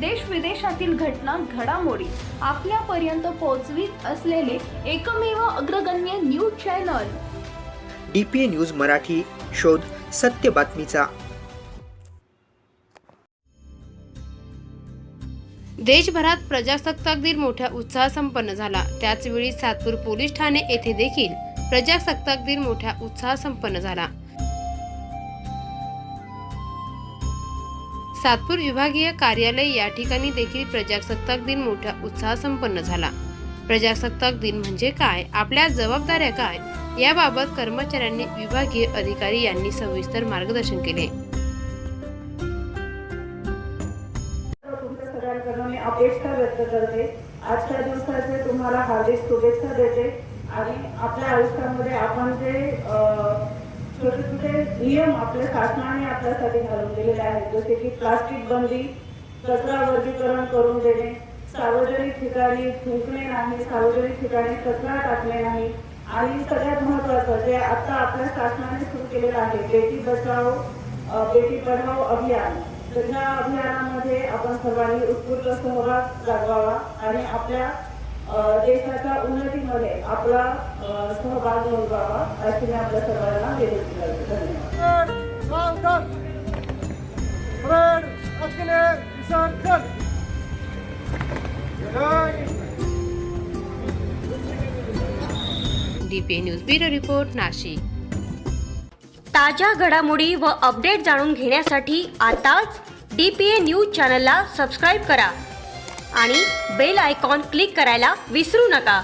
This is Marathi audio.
देश विदेशातील घटना घडामोडी आपल्यापर्यंत पोहोचवीत असलेले एकमेव अग्रगण्य news channel. D P A news Marathi शोध सत्य बातमीचा. देशभरात प्रजासत्ताक दिन मोठ्या उत्साहात संपन्न झाला. त्याचवेळी सातपूर पोलीस ठाणे येथे देखील प्रजासत्ताक दिन मोठ्या उत्साहात संपन्न झाला. सातपूर विभागीय कार्यालय या ठिकाणी देखील प्रजासत्ताक दिन मोठ्या उत्साह संपन्न झाला. प्रजासत्ताक दिन म्हणजे काय? आपल्या जबाबदाऱ्या काय? याबाबत कर्मचाऱ्यांनी विभागीय अधिकारी यांनी सविस्तर मार्गदर्शन केले. अपेक्षा व्यक्त करते. आजच्या दिवसाचे तुम्हाला हार्दिक शुभेच्छा देते. आणि आपल्या आयुष्यामध्ये आपण जे छोटे छोटे नियम आपल्या शासनाने आपल्यासाठी घालून दिलेले आहेत. जसे की प्लास्टिक बंदी कचरा वर्गीकरण करून देणे सार्वजनिक ठिकाणी थुंकणे नाही सार्वजनिक ठिकाणी कचरा टाकणे नाही. आणि सगळ्यात महत्वाचं जे आता आपल्या शासनाने सुरू केलेलं आहे बेटी बचाव बेटी पढाओ अभियान. तर अभियानामध्ये आपण सर्वांनी उत्स्फूर्त सहभाग जागवावा आणि आपल्या देशाच्या उन्नतीमध्ये आपला सहभाग नोंदवावा अशी मी आपल्या सर्वांना विनंती करते. धन्यवाद. DPA news bureau report Nashik. ताज्या घडामोडी व अपडेट जाणून घेण्यासाठी आताच डी पी ए न्यूज चॅनलला सबस्क्राईब करा आणि बेल आयकॉन क्लिक करायला विसरू नका.